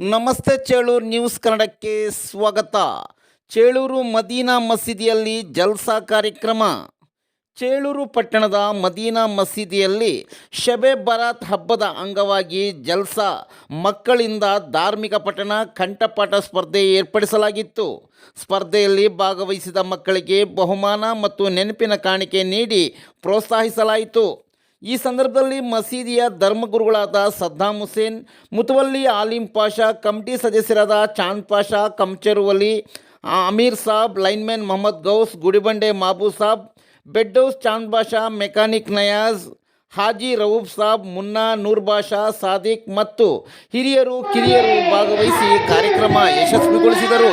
ನಮಸ್ತೆ ಚೇಳೂರು ನ್ಯೂಸ್ ಕನ್ನಡಕ್ಕೆ ಸ್ವಾಗತ. ಚೇಳೂರು ಮದೀನಾ ಮಸೀದಿಯಲ್ಲಿ ಜಲ್ಸಾ ಕಾರ್ಯಕ್ರಮ. ಚೇಳೂರು ಪಟ್ಟಣದ ಮದೀನಾ ಮಸೀದಿಯಲ್ಲಿ ಶಬೆ ಬರಾತ್ ಹಬ್ಬದ ಅಂಗವಾಗಿ ಜಲ್ಸಾ ಮಕ್ಕಳಿಂದ ಧಾರ್ಮಿಕ ಪಠಣ, ಕಂಠಪಾಠ ಸ್ಪರ್ಧೆ ಏರ್ಪಡಿಸಲಾಗಿತ್ತು. ಸ್ಪರ್ಧೆಯಲ್ಲಿ ಭಾಗವಹಿಸಿದ ಮಕ್ಕಳಿಗೆ ಬಹುಮಾನ ಮತ್ತು ನೆನಪಿನ ಕಾಣಿಕೆ ನೀಡಿ ಪ್ರೋತ್ಸಾಹಿಸಲಾಯಿತು. ಈ ಸಂದರ್ಭದಲ್ಲಿ ಮಸೀದಿಯ ಧರ್ಮಗುರುಗಳಾದ ಸದ್ದಾಂ ಹುಸೇನ್, ಮುತವಲ್ಲಿ ಆಲಿಂ ಪಾಷಾ, ಕಮಿಟಿ ಸದಸ್ಯರಾದ ಚಾಂದ್ ಪಾಷಾ ಕಂಚರುವಲಿ ಅಮೀರ್ ಸಾಬ್, ಲೈನ್ಮ್ಯಾನ್ ಮೊಹಮ್ಮದ್ ಗೌಸ್, ಗುಡಿಬಂಡೆ ಮಾಬು ಸಾಬ್ ಬೆಡ್ಡೌಸ್ ಚಾಂದ್ ಬಾಷಾ ಮೆಕ್ಯಾನಿಕ್ ನಯಾಜ್, ಹಾಜಿ ರೌಫ್ ಸಾಬ್, ಮುನ್ನಾ ನೂರ್ ಬಾಷಾ ಸಾದಿಕ್ ಮತ್ತು ಹಿರಿಯರು, ಕಿರಿಯರು ಭಾಗವಹಿಸಿ ಕಾರ್ಯಕ್ರಮ ಯಶಸ್ವಿಗೊಳಿಸಿದರು.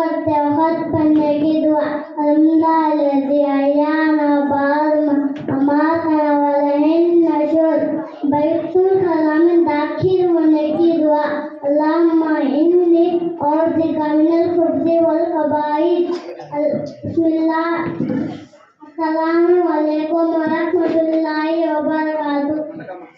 करते वक्त पढ़ने की दुआ अलहमदाबाद में दाखिल होने की दुआ अल्लाहने और दिगामिनल खुर्दे वल कबाई सलाम अलैकुम वरहमतुल्लाहि व बरकातुहू